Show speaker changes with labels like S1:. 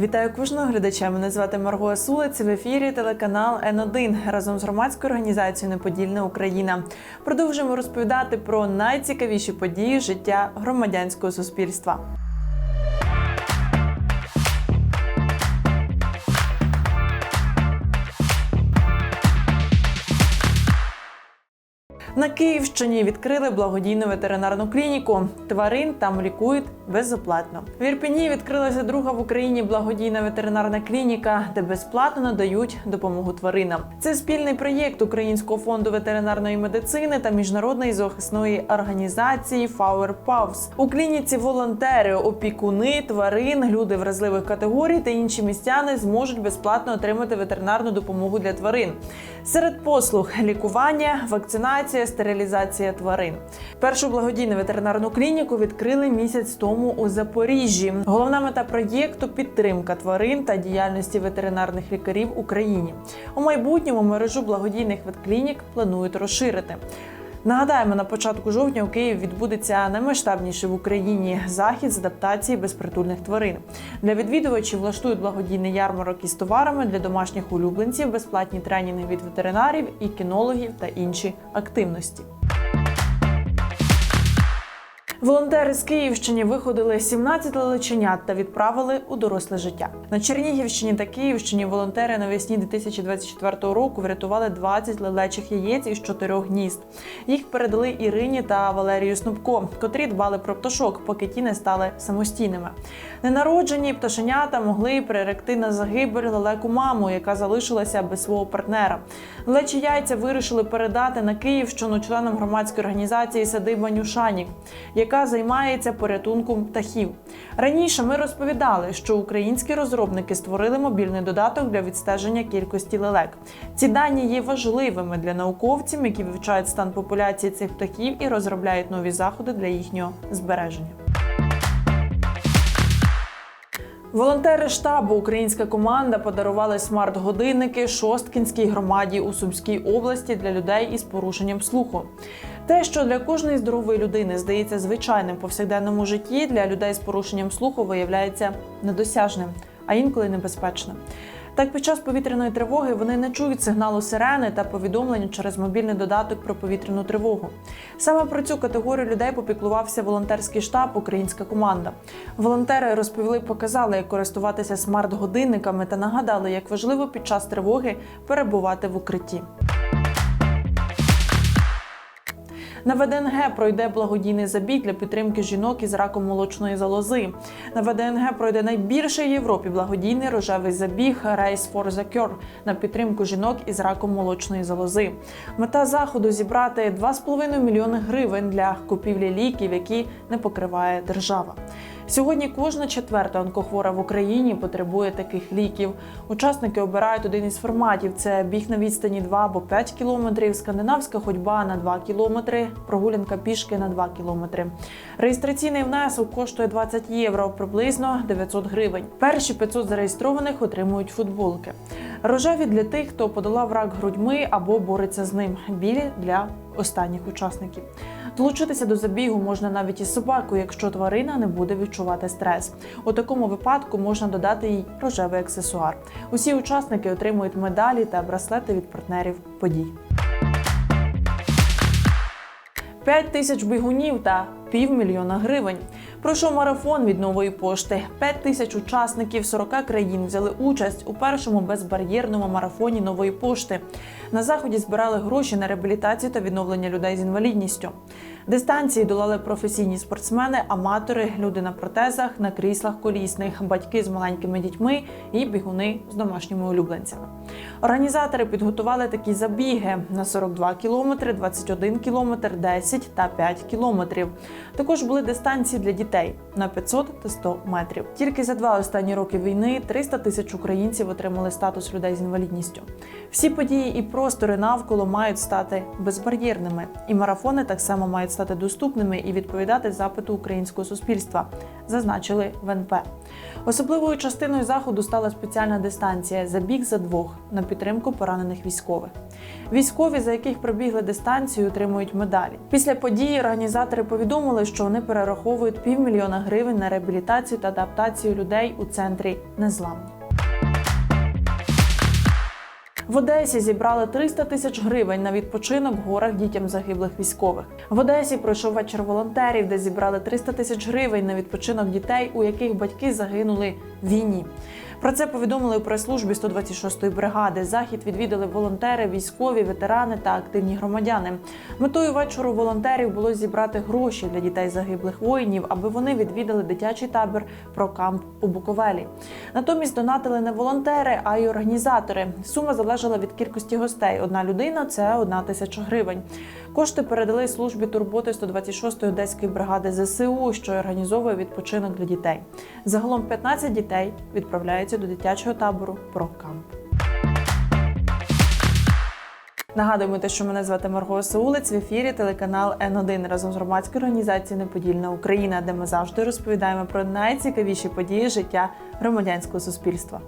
S1: Вітаю кожного глядача. Мене звати Марго Сулець. В ефірі телеканал Н1 разом з громадською організацією Неподільна Україна. Продовжуємо розповідати про найцікавіші події життя громадянського суспільства. На Київщині відкрили благодійну ветеринарну клініку. Тварин там лікують безоплатно. В Ірпені відкрилася друга в Україні благодійна ветеринарна клініка, де безплатно надають допомогу тваринам. Це спільний проєкт Українського фонду ветеринарної медицини та міжнародної зоохисної організації Flower Paws. У клініці волонтери, опікуни, тварин, люди вразливих категорій та інші містяни зможуть безплатно отримати ветеринарну допомогу для тварин. Серед послуг лікування, вакцинація, стерилізація тварин. Першу благодійну ветеринарну клініку відкрили місяць тому у Запоріжжі. Головна мета проєкту підтримка тварин та діяльності ветеринарних лікарів в Україні. У майбутньому мережу благодійних ветклінік планують розширити. Нагадаємо, на початку жовтня у Києві відбудеться наймасштабніший в Україні захід з адаптації безпритульних тварин. Для відвідувачів влаштують благодійний ярмарок із товарами для домашніх улюбленців, безплатні тренінги від ветеринарів і кінологів та інші активності. Волонтери з Київщини виходили 17 лелеченят та відправили у доросле життя. На Чернігівщині та Київщині волонтери навесні 2024 року врятували 20 лелечих яєць із чотирьох гнізд. Їх передали Ірині та Валерію Снупко, котрі дбали про пташок, поки ті не стали самостійними. Ненароджені пташенята могли приректи на загибель лелеку маму, яка залишилася без свого партнера. Лелечі яйця вирішили передати на Київщину членам громадської організації Садиба Нюшанік, яка займається порятунком птахів. Раніше ми розповідали, що українські розробники створили мобільний додаток для відстеження кількості лелек. Ці дані є важливими для науковців, які вивчають стан популяції цих птахів і розробляють нові заходи для їхнього збереження. Волонтери штабу Українська команда подарували смарт-годинники Шосткінській громаді у Сумській області для людей із порушенням слуху. Те, що для кожної здорової людини здається звичайним повсякденному житті, для людей з порушенням слуху виявляється недосяжним, а інколи небезпечним. Так, під час повітряної тривоги вони не чують сигналу сирени та повідомлень через мобільний додаток про повітряну тривогу. Саме про цю категорію людей попіклувався волонтерський штаб Українська команда. Волонтери розповіли, показали, як користуватися смарт-годинниками та нагадали, як важливо під час тривоги перебувати в укритті. На ВДНГ пройде благодійний забіг для підтримки жінок із раком молочної залози. На ВДНГ пройде найбільший в Європі благодійний рожевий забіг Race for the Cure на підтримку жінок із раком молочної залози. Мета заходу зібрати 2,5 мільйони гривень для купівлі ліків, які не покриває держава. Сьогодні кожна четверта онкохвора в Україні потребує таких ліків. Учасники обирають один із форматів: це біг на відстані 2 або 5 кілометрів, скандинавська ходьба на 2 кілометри, прогулянка пішки на 2 кілометри. Реєстраційний внесок коштує 20 євро, приблизно 900 гривень. Перші 500 зареєстрованих отримують футболки. Рожеві для тих, хто подолав рак грудьми або бореться з ним. Білі для останніх учасників. Долучитися до забігу можна навіть із собакою, якщо тварина не буде відчувати стрес. У такому випадку можна додати їй рожевий аксесуар. Усі учасники отримують медалі та браслети від партнерів подій. 5 тисяч бігунів та півмільйона гривень. Пройшов марафон від нової пошти. 5 тисяч учасників 40 країн взяли участь у першому безбар'єрному марафоні нової пошти. На заході збирали гроші на реабілітацію та відновлення людей з інвалідністю. Дистанції долали професійні спортсмени, аматори, люди на протезах, на кріслах колісних, батьки з маленькими дітьми і бігуни з домашніми улюбленцями. Організатори підготували такі забіги на 42 кілометри, 21 кілометр, 10 та 5 кілометрів. Також були дистанції для дітей на 500 та 100 метрів. Тільки за два останні роки війни 300 тисяч українців отримали статус людей з інвалідністю. Всі події і простори навколо мають стати безбар'єрними, і марафони так само мають стати доступними і відповідати запиту українського суспільства, зазначили в НП. Особливою частиною заходу стала спеціальна дистанція Забіг за двох на підтримку поранених військових. Військові, за яких пробігли дистанцію, отримують медалі. Після події організатори повідомили, що вони перераховують півмільйона гривень на реабілітацію та адаптацію людей у центрі Незламні. В Одесі зібрали 300 тисяч гривень на відпочинок в горах дітям загиблих військових. В Одесі пройшов вечір волонтерів, де зібрали 300 тисяч гривень на відпочинок дітей, у яких батьки загинули в війні. Про це повідомили у прес-службі 126-ї бригади. Захід відвідали волонтери, військові, ветерани та активні громадяни. Метою вечору волонтерів було зібрати гроші для дітей загиблих воїнів, аби вони відвідали дитячий табір про камп у Буковелі. Натомість донатили не волонтери, а й організатори. Сума залежала від кількості гостей. Одна людина це одна тисяча гривень. Кошти передали службі турботи 126-ї одеської бригади ЗСУ, що організовує відпочинок для дітей. Загалом 15 дітей відправляються до дитячого табору «Прокамп». Нагадуємо те, що мене звати Марго Саулець в ефірі телеканал Н1 разом з громадською організацією Неподільна Україна, де ми завжди розповідаємо про найцікавіші події життя громадянського суспільства.